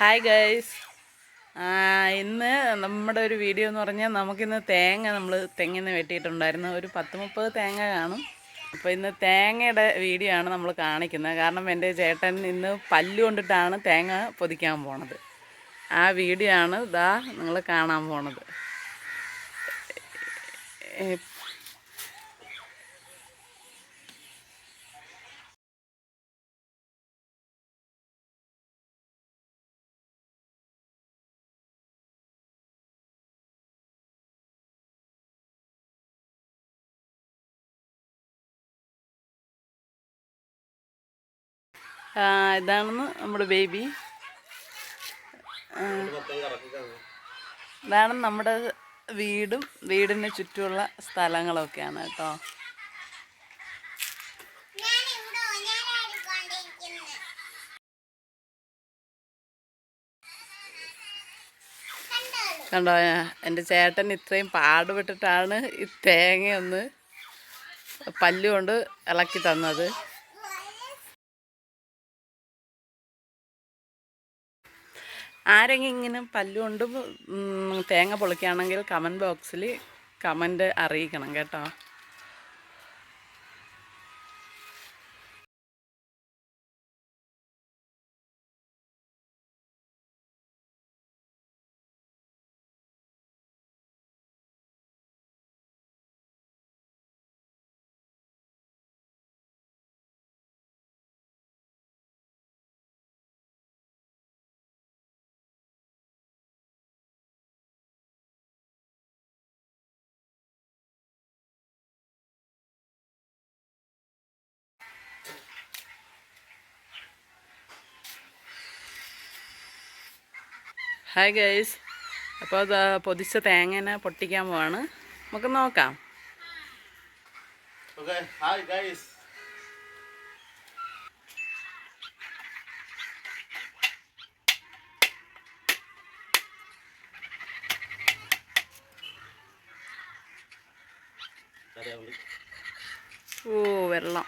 Hi guys ഇന്ന് നമ്മുടെ ഒരു വീഡിയോ എന്ന് പറഞ്ഞാൽ നമുക്കിന്ന് തേങ്ങ നമ്മൾ തെങ്ങിൽ നിന്ന് വെട്ടിയിട്ടുണ്ടായിരുന്നു. ഒരു പത്ത് മുപ്പത് തേങ്ങ കാണും. അപ്പോൾ ഇന്ന് തേങ്ങയുടെ വീഡിയോ ആണ് നമ്മൾ കാണിക്കുന്നത്. കാരണം എന്റെ ചേട്ടൻ ഇന്ന് പല്ലു കൊണ്ടിട്ടാണ് തേങ്ങ പൊതിക്കാൻ പോണത്. ആ വീഡിയോ ആണ് ഇതാ നിങ്ങൾ കാണാൻ പോണത്. ഇതാണെന്ന് നമ്മുടെ ബേബി. ഇതാണ് നമ്മുടെ വീടും വീടിന് ചുറ്റുമുള്ള സ്ഥലങ്ങളൊക്കെയാണ് കേട്ടോ. കണ്ടോ എന്റെ ചേട്ടൻ ഇത്രയും പാടുപെട്ടിട്ടാണ് ഈ തേങ്ങയൊന്ന് പല്ലുകൊണ്ട് ഇളക്കി തന്നത്. ആരെങ്കിലും പല്ലുകൊണ്ട് തേങ്ങ പൊളിക്കുകയാണെങ്കിൽ കമന്റ് ബോക്സിൽ കമന്റ് അറിയിക്കണം കേട്ടോ. ഹായ് ഗൈസ് അപ്പോൾ അത് പൊതിച്ച തേങ്ങനെ പൊട്ടിക്കാൻ പോവാണ്. നമുക്ക് നോക്കാം. ഹായ്. ഓ വെള്ളം.